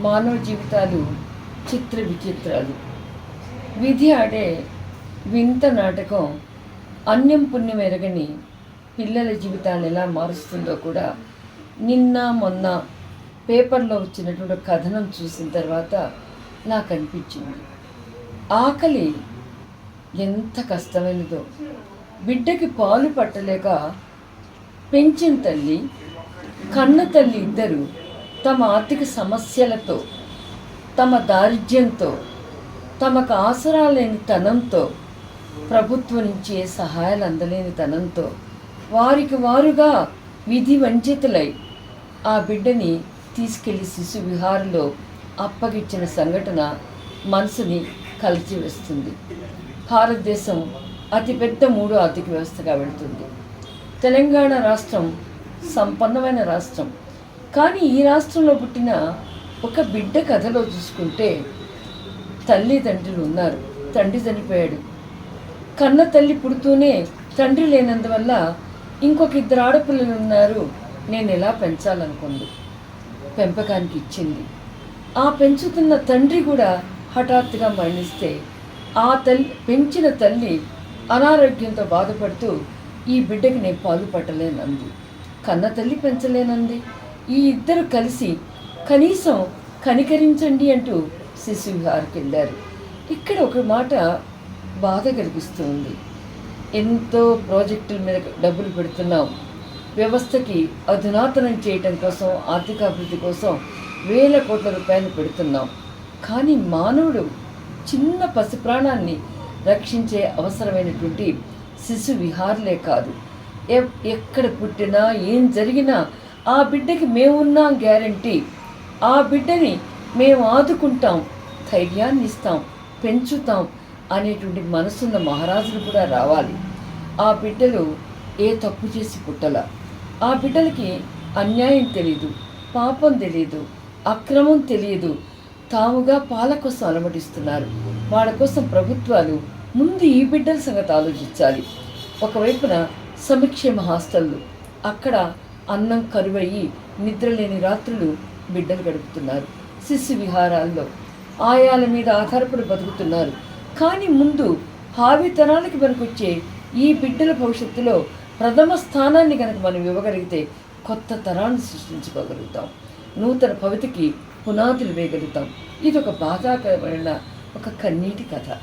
మానవ జీవితాలు చిత్ర విచిత్రాలు విధి ఆడే వింత నాటకం అన్యం పుణ్యం ఎరగని పిల్లల జీవితాన్ని ఎలా మారుస్తుందో కూడా నిన్న మొన్న పేపర్లో వచ్చినటువంటి కథనం చూసిన తర్వాత నాకు అనిపించింది ఆకలి ఎంత కష్టమైనదో బిడ్డకి పాలు పట్టలేక పెంచిన తల్లి కన్న తల్లి ఇద్దరు తమ ఆర్థిక సమస్యలతో తమ దారిద్ర్యంతో తమకు ఆసరా లేని తనంతో ప్రభుత్వం నుంచి ఏ సహాయాలు అందలేని తనంతో వారికి వారుగా విధి వంచితులై ఆ బిడ్డని తీసుకెళ్ళి శిశు విహారంలో అప్పగిచ్చిన సంఘటన మనసుని కలిచివేస్తుంది భారతదేశం అతిపెద్ద మూడో ఆర్థిక వ్యవస్థగా వెళుతుంది. తెలంగాణ రాష్ట్రం సంపన్నమైన రాష్ట్రం. కానీ ఈ రాష్ట్రంలో పుట్టిన ఒక బిడ్డ కథలో చూసుకుంటే తల్లిదండ్రులు ఉన్నారు. తండ్రి చనిపోయాడు. కన్న తల్లి పుడుతూనే తండ్రి లేనందువల్ల ఇంకొక ఇద్దరు ఆడపిల్లలు ఉన్నారు. నేను ఎలా పెంచాలనుకుంది. పెంపకానికి ఇచ్చింది. ఆ పెంచుతున్న తండ్రి కూడా హఠాత్తుగా మరణిస్తే ఆ తల్లి పెంచిన తల్లి అనారోగ్యంతో బాధపడుతూ ఈ బిడ్డకి నేను పాలు పట్టలేనంది. కన్న తల్లి పెంచలేనంది. ఈ ఇద్దరు కలిసి కనీసం కనికరించండి అంటూ శిశువిహార్కి వెళ్ళారు ఇక్కడ ఒక మాట బాధ కలిగిస్తుంది ఎంతో ప్రాజెక్టుల మీద డబ్బులు పెడుతున్నాం. వ్యవస్థకి అధునాతనం చేయటం కోసం ఆర్థికాభివృద్ధి కోసం వేల కోట్ల రూపాయలు పెడుతున్నాం. కానీ మానవుడు చిన్న పసి ప్రాణాన్ని రక్షించే అవసరమైనటువంటి శిశు విహార్లే కాదు. ఎ- ఎక్కడ పుట్టినా ఏం జరిగినా ఆ బిడ్డకి మేమున్నాం గ్యారంటీ. ఆ బిడ్డని మేము ఆదుకుంటాం ధైర్యాన్ని ఇస్తాం పెంచుతాం అనేటువంటి మనసున్న మహారాజులు కూడా రావాలి. ఆ బిడ్డలు ఏ తప్పు చేసి పుట్టల? ఆ బిడ్డలకి అన్యాయం తెలియదు పాపం తెలియదు అక్రమం తెలియదు తాముగా పాల కోసం అలమటిస్తున్నారు. వాళ్ళ కోసం ప్రభుత్వాలు ముందు ఈ బిడ్డల సంగతి ఆలోచించాలి. ఒకవైపున సమక్షేమ హాస్టళ్ళు అక్కడ అన్నం కరువయ్యి నిద్రలేని రాత్రులు బిడ్డలు గడుపుతున్నారు. శిశు విహారాల్లో ఆయాల మీద ఆధారపడి బతుకుతున్నారు. కానీ ముందు భావితరాలకి పనికొచ్చే ఈ బిడ్డల భవిష్యత్తులో ప్రథమ స్థానాన్ని కనుక మనం ఇవ్వగలిగితే కొత్త తరాన్ని సృష్టించుకోగలుగుతాం. నూతన భవితికి పునాదులు వేయగలుగుతాం. ఇది ఒక బాధాకరమైన ఒక కన్నీటి కథ.